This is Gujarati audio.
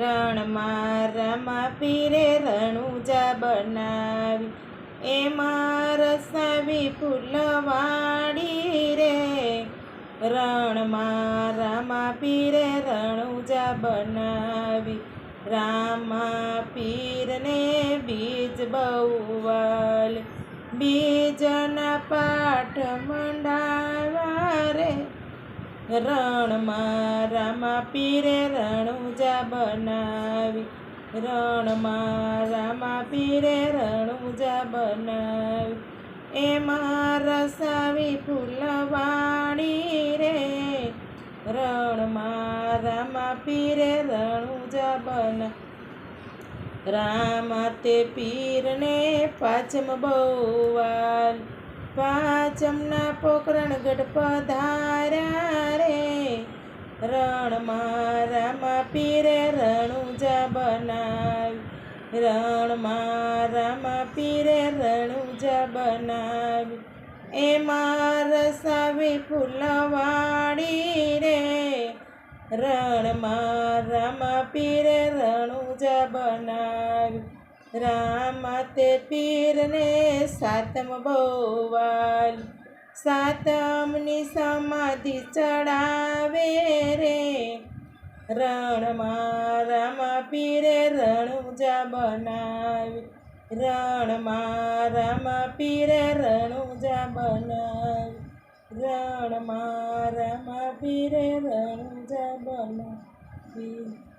રણમાં રમા પીરે રણુજા બનાવી. એમાં રસાવી ફૂલવાડી રે. રણમાં રામા પીરે રણુજા બનાવી. રામા પીરને બીજ બહુવાલ. બીજના પાઠ મંડાવા રે રણમાં રામા પીરે રણુજા બનાવી. રણમાં રામા પીરે રણુજા બનાવી. એમાં રસાવી ફૂલવાણી રે. રણમાં રામા પીરે રણુજા બના. રામ તે પીરને પાચમ બહુવાલ પાંચમના પોકરણ ગઢ પધાર્યા. પીરે રણુજા બનાવી રણમાં રામા પીરે રણુજા બનાવી એમાં રસાવી ફૂલવાડી રે. રણમાં રામા પીરે રણુજા બનાવી રામા તે પીરને સાતમ બહુવાલ. સાતમની સમાધિ ચડાવે રે. રણમાં રામા પીરે રણુજા બનાવી. રણમાં રામા પીરે રણુજા બનાવી. રણમાં રામા પીરે રણુજા બનાવી.